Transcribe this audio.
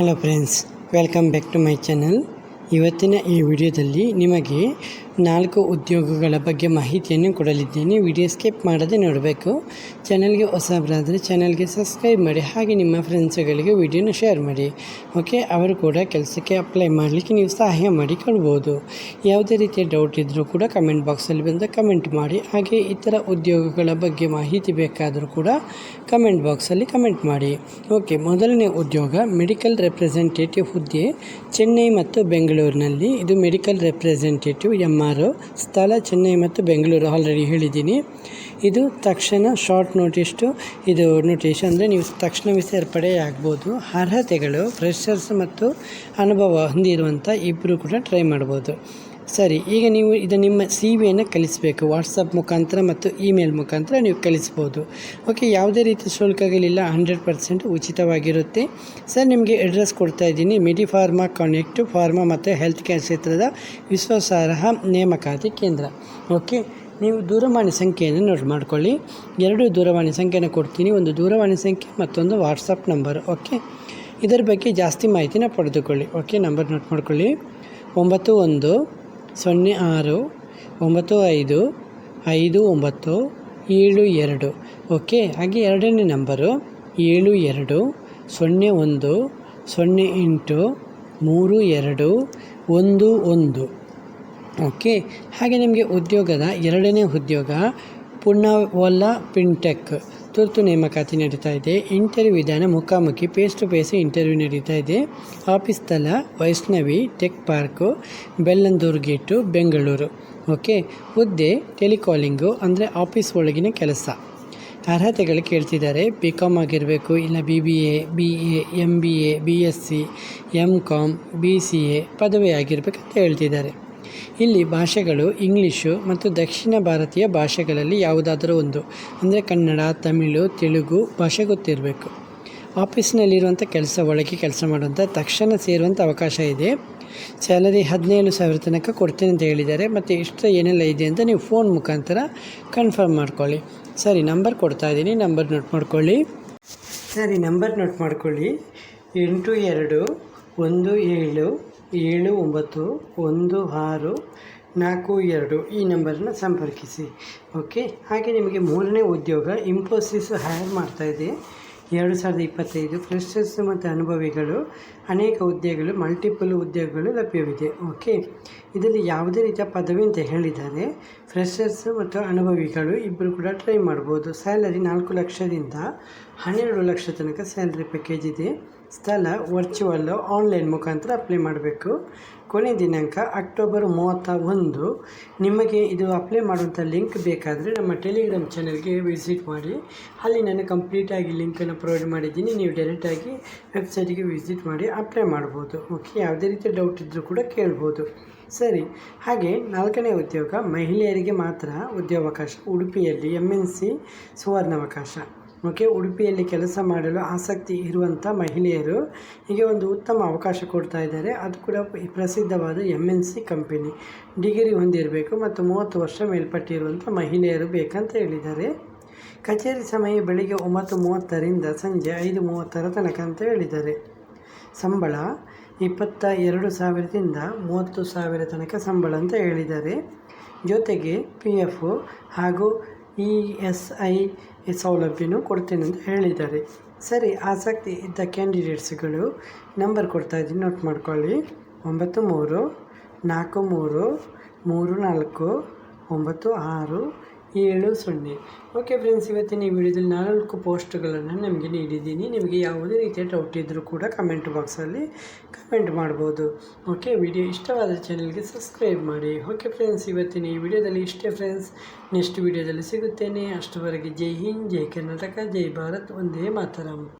Hello friends welcome back to my channel ಇವತ್ತಿನ ಈ ವಿಡಿಯೋದಲ್ಲಿ ನಿಮಗೆ ನಾಲ್ಕು ಉದ್ಯೋಗಗಳ ಬಗ್ಗೆ ಮಾಹಿತಿಯನ್ನು ಕೊಡಲಿದ್ದೇನೆ. ವಿಡಿಯೋ ಸ್ಕಿಪ್ ಮಾಡದೆ ನೋಡಬೇಕು. ಚಾನಲ್ಗೆ ಹೊಸಬರಾದರೆ ಚಾನಲ್ಗೆ ಸಬ್ಸ್ಕ್ರೈಬ್ ಮಾಡಿ, ಹಾಗೆ ನಿಮ್ಮ ಫ್ರೆಂಡ್ಸ್ಗಳಿಗೆ ವಿಡಿಯೋನ ಶೇರ್ ಮಾಡಿ. ಓಕೆ, ಅವರು ಕೂಡ ಕೆಲಸಕ್ಕೆ ಅಪ್ಲೈ ಮಾಡಲಿಕ್ಕೆ ನೀವು ಸಹಾಯ ಮಾಡಿ ಕೊಡ್ಬೋದು ಯಾವುದೇ ರೀತಿಯ ಡೌಟ್ ಇದ್ದರೂ ಕೂಡ ಕಮೆಂಟ್ ಬಾಕ್ಸಲ್ಲಿ ಬಂದು ಕಮೆಂಟ್ ಮಾಡಿ. ಹಾಗೆ ಇತರ ಉದ್ಯೋಗಗಳ ಬಗ್ಗೆ ಮಾಹಿತಿ ಬೇಕಾದರೂ ಕೂಡ ಕಮೆಂಟ್ ಬಾಕ್ಸಲ್ಲಿ ಕಮೆಂಟ್ ಮಾಡಿ. ಓಕೆ, ಮೊದಲನೇ ಉದ್ಯೋಗ ಮೆಡಿಕಲ್ ರೆಪ್ರೆಸೆಂಟೇಟಿವ್ ಹುದ್ದೆ, ಚೆನ್ನೈ ಮತ್ತು ಬೆಂಗಳೂರಿನಲ್ಲಿ. ಇದು ಮೆಡಿಕಲ್ ರೆಪ್ರೆಸೆಂಟೇಟಿವ್ ಎಂ ಸ್ಥಳ ಚೆನ್ನೈ ಮತ್ತು ಬೆಂಗಳೂರು ಆಲ್ರೆಡಿ ಹೇಳಿದ್ದೀನಿ. ಇದು ತಕ್ಷಣ ಶಾರ್ಟ್ ನೋಟಿಸ್ಟು ಇದು ನೋಟಿಸ್ ಅಂದರೆ ನೀವು ತಕ್ಷಣವೇ ಸೇರ್ಪಡೆ ಆಗ್ಬೋದು. ಅರ್ಹತೆಗಳು ಫ್ರೆಷರ್ಸ್ ಮತ್ತು ಅನುಭವ ಹೊಂದಿರುವಂಥ ಇಬ್ಬರು ಕೂಡ ಟ್ರೈ ಮಾಡ್ಬೋದು. ಸರಿ, ಈಗ ನೀವು ಇದು ನಿಮ್ಮ ಸಿ ವಿಯನ್ನು ಕಲಿಸಬೇಕು ವಾಟ್ಸಪ್ ಮುಖಾಂತರ ಮತ್ತು ಇಮೇಲ್ ಮುಖಾಂತರ ನೀವು ಕಲಿಸ್ಬೋದು ಓಕೆ ಯಾವುದೇ ರೀತಿ ಶುಲ್ಕಗಳಿಲ್ಲ ಹಂಡ್ರೆಡ್ ಪರ್ಸೆಂಟ್ ಉಚಿತವಾಗಿರುತ್ತೆ. ಸರ್ ನಿಮಗೆ ಅಡ್ರೆಸ್ ಕೊಡ್ತಾ ಇದ್ದೀನಿ. ಮೆಡಿ ಫಾರ್ಮಾ ಕಾನೆಕ್ಟು ಫಾರ್ಮಾ ಮತ್ತು ಹೆಲ್ತ್ ಕೇರ್ ಕ್ಷೇತ್ರದ ವಿಶ್ವಾಸಾರ್ಹ ನೇಮಕಾತಿ ಕೇಂದ್ರ. ಓಕೆ ನೀವು ದೂರವಾಣಿ ಸಂಖ್ಯೆಯನ್ನು ನೋಟ್ ಮಾಡ್ಕೊಳ್ಳಿ. ಎರಡು ದೂರವಾಣಿ ಸಂಖ್ಯೆಯನ್ನು ಕೊಡ್ತೀನಿ. ಒಂದು ದೂರವಾಣಿ ಸಂಖ್ಯೆ, ಮತ್ತೊಂದು ವಾಟ್ಸಪ್ ನಂಬರ್ ಓಕೆ ಇದರ ಬಗ್ಗೆ ಜಾಸ್ತಿ ಮಾಹಿತಿನ ಪಡೆದುಕೊಳ್ಳಿ. ಓಕೆ ನಂಬರ್ ನೋಟ್ ಮಾಡ್ಕೊಳ್ಳಿ. ಒಂಬತ್ತು ಒಂದು ಸೊನ್ನೆ ಆರು, ಒಂಬತ್ತು ಐದು ಐದು ಒಂಬತ್ತು, ಏಳು ಎರಡು. ಓಕೆ, ಹಾಗೆ ಎರಡನೇ ನಂಬರು, ಏಳು ಎರಡು, ಸೊನ್ನೆ ಒಂದು, ಸೊನ್ನೆ ಎಂಟು, ಮೂರು ಎರಡು, ಒಂದು ಒಂದು. ಓಕೆ, ಹಾಗೆ ನಿಮಗೆ ಉದ್ಯೋಗದ ಎರಡನೇ ಉದ್ಯೋಗ ಪುನವಲ್ಲ ಪಿನ್ಟೆಕ್ ತುರ್ತು ನೇಮಕಾತಿ ನಡೀತಾ ಇದೆ. ಇಂಟರ್ವ್ಯೂ ವಿಧಾನ ಮುಖಾಮುಖಿ ಫೇಸ್ ಟು ಫೇಸ್ ಇಂಟರ್ವ್ಯೂ ನಡೀತಾ ಇದೆ. ಆಫೀಸ್ ಸ್ಥಳ Vaishnavi, tech park Bellandur gate, Bengaluru. Okay? ಹುದ್ದೆ, ಟೆಲಿಕಾಲಿಂಗು, ಅಂದರೆ ಆಫೀಸ್ ಒಳಗಿನ ಕೆಲಸ. ಅರ್ಹತೆಗಳು ಕೇಳ್ತಿದ್ದಾರೆ. ಬಿ ಕಾಮ್ ಆಗಿರಬೇಕು, ಇಲ್ಲ B B A B A M B A B S C M com B C A ಪದವಿ ಆಗಿರ್ಬೇಕಂತ ಹೇಳ್ತಿದ್ದಾರೆ. ಇಲ್ಲಿ ಭಾಷೆಗಳು ಇಂಗ್ಲೀಷು ಮತ್ತು ದಕ್ಷಿಣ ಭಾರತೀಯ ಭಾಷೆಗಳಲ್ಲಿ ಯಾವುದಾದರೂ ಒಂದು, ಅಂದರೆ ಕನ್ನಡ, ತಮಿಳು, ತೆಲುಗು ಭಾಷೆ ಗೊತ್ತಿರಬೇಕು. ಆಫೀಸ್ನಲ್ಲಿರುವಂಥ ಕೆಲಸ, ಒಳಗೆ ಕೆಲಸ ಮಾಡುವಂಥ ತಕ್ಷಣ ಸೇರುವಂಥ ಅವಕಾಶ ಇದೆ. ಸ್ಯಾಲರಿ ಹದಿನೇಳು ಸಾವಿರ ತನಕ ಕೊಡ್ತೇನೆ ಅಂತ ಹೇಳಿದ್ದಾರೆ. ಮತ್ತು ಇಷ್ಟ ಏನೆಲ್ಲ ಇದೆ ಅಂತ ನೀವು ಫೋನ್ ಮುಖಾಂತರ ಕನ್ಫರ್ಮ್ ಮಾಡ್ಕೊಳ್ಳಿ. ಸರಿ, ನಂಬರ್ ಕೊಡ್ತಾ ಇದ್ದೀನಿ. ನಂಬರ್ ನೋಟ್ ಮಾಡ್ಕೊಳ್ಳಿ. ಸರಿ, ನಂಬರ್ ನೋಟ್ ಮಾಡ್ಕೊಳ್ಳಿ. ಎಂಟು ಎರಡು ಒಂದು ಏಳು ಏಳು, ಒಂಬತ್ತು, ಒಂದು, ಆರು, ನಾಲ್ಕು, ಎರಡು ಈ ನಂಬರನ್ನ ಸಂಪರ್ಕಿಸಿ. ಓಕೆ? ಹಾಗೆ ನಿಮಗೆ ಮೂರನೇ ಉದ್ಯೋಗ ಇನ್ಫೋಸಿಸ್ ಹೈರ್ ಮಾಡ್ತಾಯಿದೆ ಎರಡು ಸಾವಿರದ ಇಪ್ಪತ್ತೈದು ಫ್ರೆಶರ್ಸ್ ಮತ್ತು ಅನುಭವಿಗಳು ಅನೇಕ ಉದ್ಯೋಗಗಳು ಮಲ್ಟಿಪಲ್ ಉದ್ಯೋಗಗಳು ಲಭ್ಯವಿದೆ. ಓಕೆ? ಇದರಲ್ಲಿ ಯಾವುದೇ ರೀತಿಯ ಪದವಿ ಅಂತ ಹೇಳಿದ್ದಾರೆ. ಫ್ರೆಶರ್ಸ್ ಮತ್ತು ಅನುಭವಿಗಳು ಇಬ್ಬರು ಕೂಡ ಟ್ರೈ ಮಾಡ್ಬೋದು. ಸ್ಯಾಲರಿ ನಾಲ್ಕು ಲಕ್ಷದಿಂದ ಹನ್ನೆರಡು ಲಕ್ಷ ತನಕ ಸ್ಯಾಲ್ರಿ ಪ್ಯಾಕೇಜ್ ಇದೆ. ಸ್ಥಳ ವರ್ಚುವಲ್ಲು ಆನ್ಲೈನ್ ಮುಖಾಂತರ ಅಪ್ಲೈ ಮಾಡಬೇಕು. ಕೊನೆ ದಿನಾಂಕ ಅಕ್ಟೋಬರ್ ಮೂವತ್ತ ಒಂದು. ನಿಮಗೆ ಇದು ಅಪ್ಲೈ ಮಾಡುವಂಥ ಲಿಂಕ್ ಬೇಕಾದರೆ ನಮ್ಮ ಟೆಲಿಗ್ರಾಮ್ ಚಾನಲ್ಗೆ ವಿಸಿಟ್ ಮಾಡಿ. ಅಲ್ಲಿ ನಾನು ಕಂಪ್ಲೀಟಾಗಿ ಲಿಂಕನ್ನು ಪ್ರೊವೈಡ್ ಮಾಡಿದ್ದೀನಿ. ನೀವು ಡೈರೆಕ್ಟಾಗಿ ವೆಬ್ಸೈಟಿಗೆ ವಿಸಿಟ್ ಮಾಡಿ ಅಪ್ಲೈ ಮಾಡ್ಬೋದು. ಓಕೆ? ಯಾವುದೇ ರೀತಿಯ ಡೌಟ್ ಇದ್ದರೂ ಕೂಡ ಕೇಳ್ಬೋದು. ಸರಿ. ಹಾಗೆ ನಾಲ್ಕನೇ ಉದ್ಯೋಗ ಮಹಿಳೆಯರಿಗೆ ಮಾತ್ರ ಉದ್ಯೋಗಾವಕಾಶ ಉಡುಪಿಯಲ್ಲಿ ಎಂ ಎನ್ ಸಿ ಸುವರ್ಣಾವಕಾಶ. ಓಕೆ ಉಡುಪಿಯಲ್ಲಿ ಕೆಲಸ ಮಾಡಲು ಆಸಕ್ತಿ ಇರುವಂಥ ಮಹಿಳೆಯರು ಹೀಗೆ ಒಂದು ಉತ್ತಮ ಅವಕಾಶ ಕೊಡ್ತಾ ಇದ್ದಾರೆ. ಅದು ಕೂಡ ಪ್ರಸಿದ್ಧವಾದ M N C company degree ಹೊಂದಿರಬೇಕು ಮತ್ತು ಮೂವತ್ತು ವರ್ಷ ಮೇಲ್ಪಟ್ಟಿರುವಂಥ ಮಹಿಳೆಯರು ಬೇಕಂತ ಹೇಳಿದ್ದಾರೆ. ಕಚೇರಿ ಸಮಯ ಬೆಳಿಗ್ಗೆ ಒಂಬತ್ತು ಮೂವತ್ತರಿಂದ ಸಂಜೆ ಐದು ಮೂವತ್ತರ ತನಕ ಅಂತ ಹೇಳಿದ್ದಾರೆ. ಸಂಬಳ ಇಪ್ಪತ್ತ ಎರಡು ಸಾವಿರದಿಂದ ಮೂವತ್ತು ಸಾವಿರ ತನಕ ಸಂಬಳ ಅಂತ ಹೇಳಿದ್ದಾರೆ. ಜೊತೆಗೆ ಪಿ ಎಫ್ ಹಾಗೂ ಇ ಎಸ್ ಐ ಸೌಲಭ್ಯನೂ ಕೊಡ್ತೇನೆ ಅಂತ ಹೇಳಿದ್ದಾರೆ. ಸರಿ, ಆಸಕ್ತಿ ಇದ್ದ ಕ್ಯಾಂಡಿಡೇಟ್ಸ್ಗಳು ನಂಬರ್ ಕೊಡ್ತಾ ಇದ್ದೀನಿ, ನೋಟ್ ಮಾಡ್ಕೊಳ್ಳಿ. ಒಂಬತ್ತು ಮೂರು, ನಾಲ್ಕು ಮೂರು ಮೂರು ನಾಲ್ಕು, ಒಂಬತ್ತು ಆರು ಏಳು ಸೊನ್ನೆ. ಓಕೆ ಫ್ರೆಂಡ್ಸ್ ಇವತ್ತಿನ ಈ ವಿಡಿಯೋದಲ್ಲಿ ನಾಲ್ಕು ಪೋಸ್ಟ್ಗಳನ್ನು ನಿಮಗೆ ನೀಡಿದ್ದೀನಿ. ನಿಮಗೆ ಯಾವುದೇ ರೀತಿಯ ಡೌಟ್ ಇದ್ದರೂ ಕೂಡ ಕಮೆಂಟ್ ಬಾಕ್ಸಲ್ಲಿ ಕಮೆಂಟ್ ಮಾಡ್ಬೋದು. ಓಕೆ ವಿಡಿಯೋ ಇಷ್ಟವಾದ ಚಾನಲ್ಗೆ ಸಬ್ಸ್ಕ್ರೈಬ್ ಮಾಡಿ. ಓಕೆ ಫ್ರೆಂಡ್ಸ್ ಇವತ್ತಿನ ಈ ವಿಡಿಯೋದಲ್ಲಿ ಇಷ್ಟೇ ಫ್ರೆಂಡ್ಸ್ ನೆಕ್ಸ್ಟ್ ವಿಡಿಯೋದಲ್ಲಿ ಸಿಗುತ್ತೇನೆ. ಅಷ್ಟುವರೆಗೆ ಜೈ ಹಿಂದ್, ಜೈ ಕರ್ನಾಟಕ, ಜೈ ಭಾರತ್ ಒಂದೇ ಮಾತರಂ.